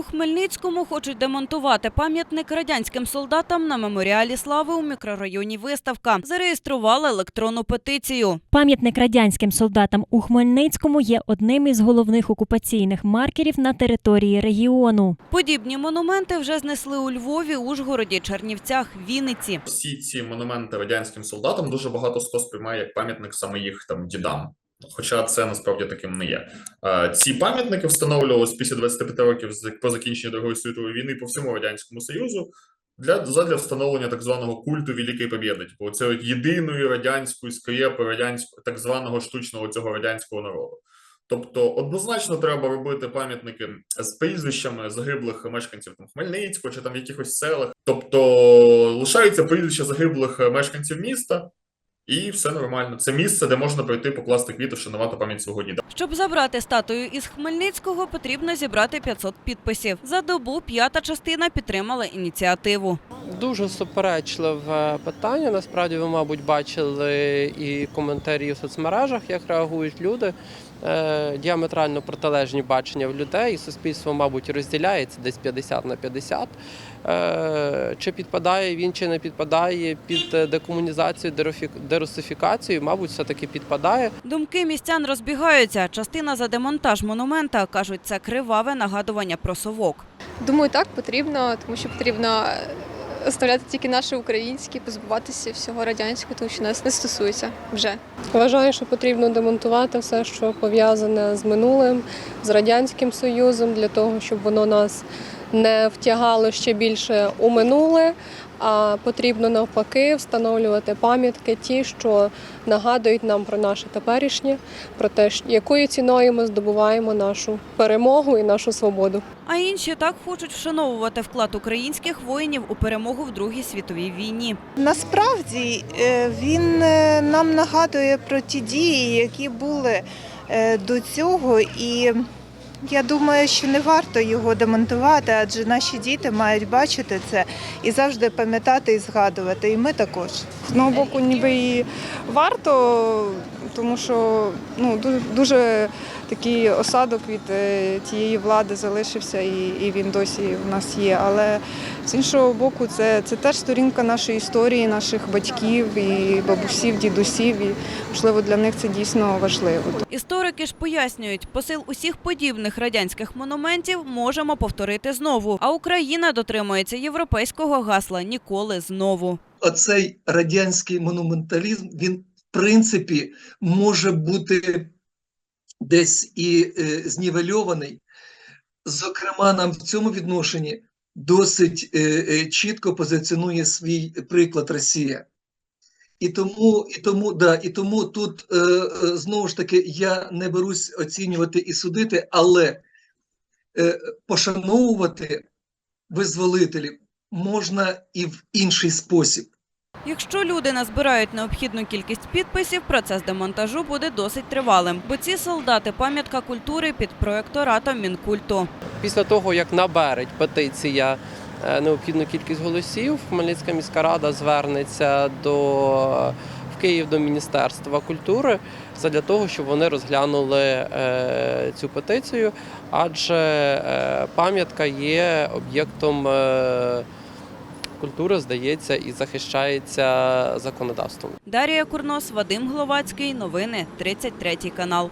У Хмельницькому хочуть демонтувати пам'ятник радянським солдатам на меморіалі слави у мікрорайоні Виставка. Зареєстрували електронну петицію. Пам'ятник радянським солдатам у Хмельницькому є одним із головних окупаційних маркерів на території регіону. Подібні монументи вже знесли у Львові, Ужгороді, Чернівцях, Вінниці. всі ці монументи радянським солдатам дуже багато хто сприймає як пам'ятник саме їх там дідам. Хоча це насправді таким не є. Ці пам'ятники встановлювалися після 25 років по закінченню Другої світової війни по всьому радянському союзу для задля встановлення так званого культу Великої Побєди, типу це єдиної радянської скрепи, радянського так званого штучного цього радянського народу. Тобто однозначно треба робити пам'ятники з прізвищами загиблих мешканців там Хмельницького чи там в якихось селах. Тобто лишаються прізвища загиблих мешканців міста, і все нормально. Це місце, де можна прийти покласти квіти, вшанувати пам'ять свого діда. Щоб забрати статую із Хмельницького, потрібно зібрати 500 підписів. За добу п'ята частина підтримала ініціативу. Дуже суперечливе питання. Насправді ви, мабуть, бачили і коментарі в соцмережах, як реагують люди. Е, Діаметрально протилежні бачення в людей, і суспільство, мабуть, розділяється десь 50 на 50. Е, Чи підпадає він, чи не підпадає під е, декомунізацію, дерусифікацію, мабуть, все-таки підпадає. Думки містян розбігаються. Частина за демонтаж монумента кажуть, це криваве нагадування про совок. Думаю, так потрібно, тому що потрібно оставляти тільки наше українське, позбуватися всього радянського, тому що нас не стосується вже. Вважаю, що потрібно демонтувати все, що пов'язане з минулим, з радянським союзом, для того, щоб воно нас не втягало ще більше у минуле. А потрібно навпаки встановлювати пам'ятки, ті, що нагадують нам про наше теперішнє, про те, якою ціною ми здобуваємо нашу перемогу і нашу свободу. А інші так хочуть вшановувати вклад українських воїнів у перемогу в Другій світовій війні. Насправді е, він е, нам нагадує про ті дії, які були е, до цього, і я думаю, що не варто його демонтувати, адже наші діти мають бачити це і завжди пам'ятати і згадувати. І ми також. З одного боку, ніби і варто, тому що ну, ду- дуже такий осадок від е, тієї влади залишився, і, і він досі в нас є. Але з іншого боку, це, це теж сторінка нашої історії, наших батьків і бабусів, дідусів. І можливо для них це дійсно важливо. Історики ж пояснюють, посил усіх подібних радянських монументів можемо повторити знову. А Україна дотримується європейського гасла ніколи знову. оцей радянський монументалізм, він в принципі може бути десь і е, знівельований. Зокрема, нам в цьому відношенні досить е, е, чітко позиціонує свій приклад Росія. І тому, і тому, да, і тому тут е, е, знову ж таки я не берусь оцінювати і судити, але е, пошановувати визволителів можна і в інший спосіб. Якщо люди назбирають необхідну кількість підписів, процес демонтажу буде досить тривалим, бо ці солдати пам'ятка культури під проекторатом Мінкульту. Після того, як набереть петиція необхідну кількість голосів, Хмельницька міська рада звернеться до в Київ до Міністерства культури для того, щоб вони розглянули е, цю петицію, адже е, пам'ятка є об'єктом е, культури, здається, і захищається законодавством. Дарія Курнос, Вадим Гловацький. Новини 33 канал.